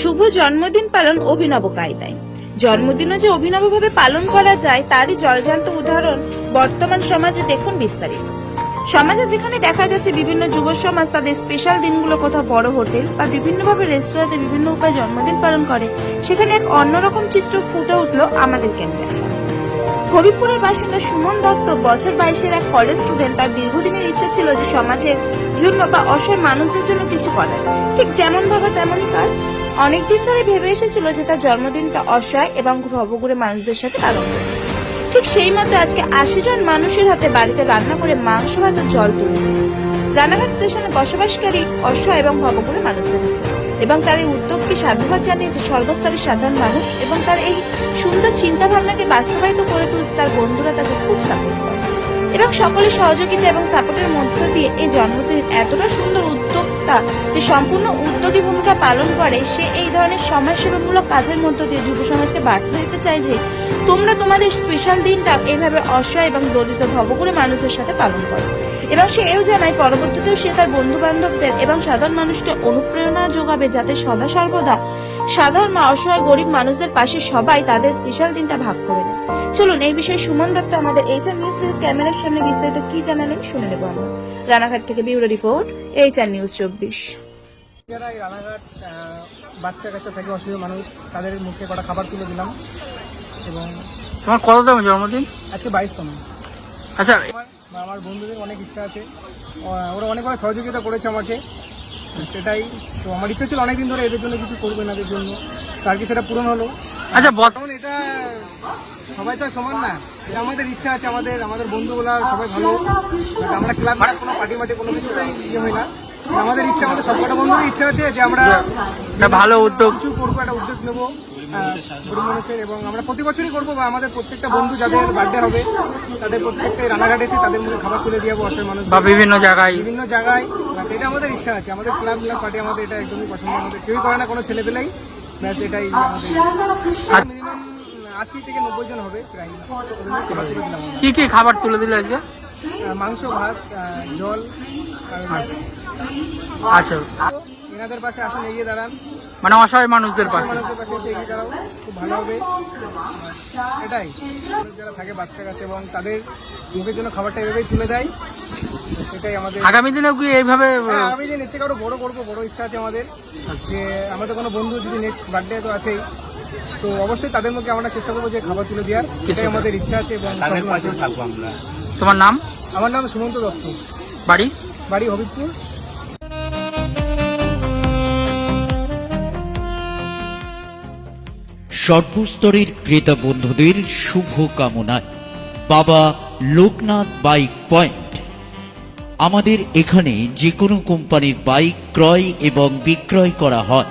শুভ জন্মদিন পালন অভিনব কায়দায়। জন্মদিনও যে অভিনবভাবে পালন করা যায়, তারই জলজান্ত উদাহরণ বর্তমান সমাজে দেখুন বিস্তারিত। সমাজে যেখানে দেখা যাচ্ছে বিভিন্ন যুব সমাজ তাদের স্পেশাল দিনগুলো কোথাও বড় হোটেল বা বিভিন্নভাবে রেস্তোরাঁতে বিভিন্ন উপায়ে জন্মদিন পালন করে, সেখানে এক অন্যরকম চিত্র ফুটে উঠল আমাদের ক্যামেরার সামনে হবিপুরের বাসিন্দা সুমন দত্ত বছর বাইশের এক কলেজ স্টুডেন্ট তার দীর্ঘদিনের ইচ্ছা ছিল যে সমাজের জন্য বা অসহায় মানুষদের জন্য কিছু করার। ঠিক যেমন ভাবা তেমনই কাজ। অনেকদিন ধরে ভেবে এসেছিল যে তার জন্মদিনটা অসহায় এবং ভবঘুরে মানুষদের সাথে পালন করবে। ঠিক সেই মতো আজকে আশি জন মানুষের হাতে বাড়িতে রান্না করে মাংস ভাত জল তুলে। রানাঘাট স্টেশনে বসবাসকারী অসহায় এবং ভবঘুরে মানুষদের এবং তার এই উদ্যোগকে সাধুবাদ জানিয়েছে সর্বস্তরের সাধারণ মানুষ এবং তার এই সুন্দর চিন্তা ভাবনাকে বাস্তবায়িত করে তুলতে তার বন্ধুরা তাকে খুব সাপোর্ট এবং সকলের সহযোগিতা এবং সাপোর্টের মধ্য দিয়ে এই জন্মদিন এতটা সুন্দর উদ্যোক্তা যে সম্পূর্ণ উদ্যোগী ভূমিকা পালন করে, সে এই ধরনের সমাজসেবামূলক কাজের মধ্য দিয়ে যুব সমাজকে বার্তা দিতে চায় যে, তোমরা তোমাদের স্পেশাল দিনটা এইভাবে অসহায় এবং দরিদ্র ভবগুলো মানুষদের সাথে পালন করো। এবং সে এও জানায়, পরবর্তীতেও সে তার বন্ধু বান্ধবদের এবং সাধারণ মানুষকে অনুপ্রেরণা যোগাবে যাতে সদা সর্বদা সাধারণ অসহায় গরিব মানুষদের পাশে সবাই তাদের স্পেশাল দিনটা ভাগ করে নেয়। চলুন এই বিষয়ে সুমন দত্ত আমাদের এইচ আর নিউজ ক্যামেরার সামনে বিস্তারিত কি জানালেন শুনে নেব আমরা। রানাঘাট থেকে bureau report H R news চব্বিশ। যারা এই রানাঘাট বাচ্চা কাচ্চা থাকে অসুবিধা মানুষ তাদের মুখে কটা খাবার তুলে দিলাম এবং তোমার কততম জন্মদিন? আজকে বাইশতম। আচ্ছা। আমার বন্ধুদের অনেক ইচ্ছা আছে। ওরা অনেকভাবে সহযোগিতা করেছে আমাকে সেটাই। তো আমার ইচ্ছা ছিল অনেকদিন ধরে এদের জন্য কিছু করবে না এদের জন্য। তার কি সেটা পূরণ হলো? আচ্ছা বর্তমান এটা সবাই তো আর সমান না। এটা আমাদের ইচ্ছা আছে আমাদের আমাদের বন্ধুগুলা সবাই ভালো আমরা ক্লাব কোনো পার্টি মাটি কোনো কিছুতেই ইয়ে হয় না। আমাদের ইচ্ছা আমাদের সবকটা বন্ধুরই ইচ্ছা আছে যে আমরা একটা ভালো উদ্যোগ। কিছু করব একটা উদ্যোগ নেব। মানুষের এবং আমরা প্রতি বছরই করব বা আমাদের প্রত্যেকটা বন্ধু যাদের বার্থডে হবে তাদের প্রত্যেকটাই রানাঘাট এসে তাদের মধ্যে খাবার তুলে দিয়ে যাব অসহায় মানুষ বা বিভিন্ন জায়গায়। বিভিন্ন জায়গায়। এটা আমাদের ইচ্ছা আছে আমাদের ক্লাব ক্লাব পার্টি আমাদের এটা একদমই পছন্দ আমাদের কেউই করে না কোনো ছেলে পেলেই ব্যাস এটাই আমাদের। মিনিমাম আশি থেকে নব্বই জন হবে প্রায়। কি কি খাবার তুলে দিলে আজকে? মাংস ভাত জল আর আচ্ছা। এনাদের পাশে আসুন এগিয়ে দাঁড়ান। মানে অসহায় মানুষদের পাশে। এগিয়ে দাঁড়াও খুব ভালো হবে। এটাই। যারা থাকে বাচ্চা কাছে এবং তাদের মুখের জন্য খাবারটা এভাবেই তুলে দেয় সেটাই আমাদের আগামী দিনেও কি এইভাবে হ্যাঁ, আগামী দিন এর থেকে আরও বড় করব বড় ইচ্ছা আছে আমাদের। যে আমাদের কোনো বন্ধু যদি নেক্সট বার্থডে তো আছেই তো অবশ্যই তাদের মুখে আমরা চেষ্টা করব যে খাবার তুলে দেওয়ার। এটাই আমাদের ইচ্ছা আছে এবং। তোমার নাম? আমার নাম সুমন্ত দত্ত। বাড়ি? বাড়ি হবিবপুর। সর্বস্তরের ক্রেতা বন্ধুদের শুভ কামনায় বাবা লোকনাথ বাইক পয়েন্ট। আমাদের এখানে যে কোনো কোম্পানির বাইক ক্রয় এবং বিক্রয় করা হয়।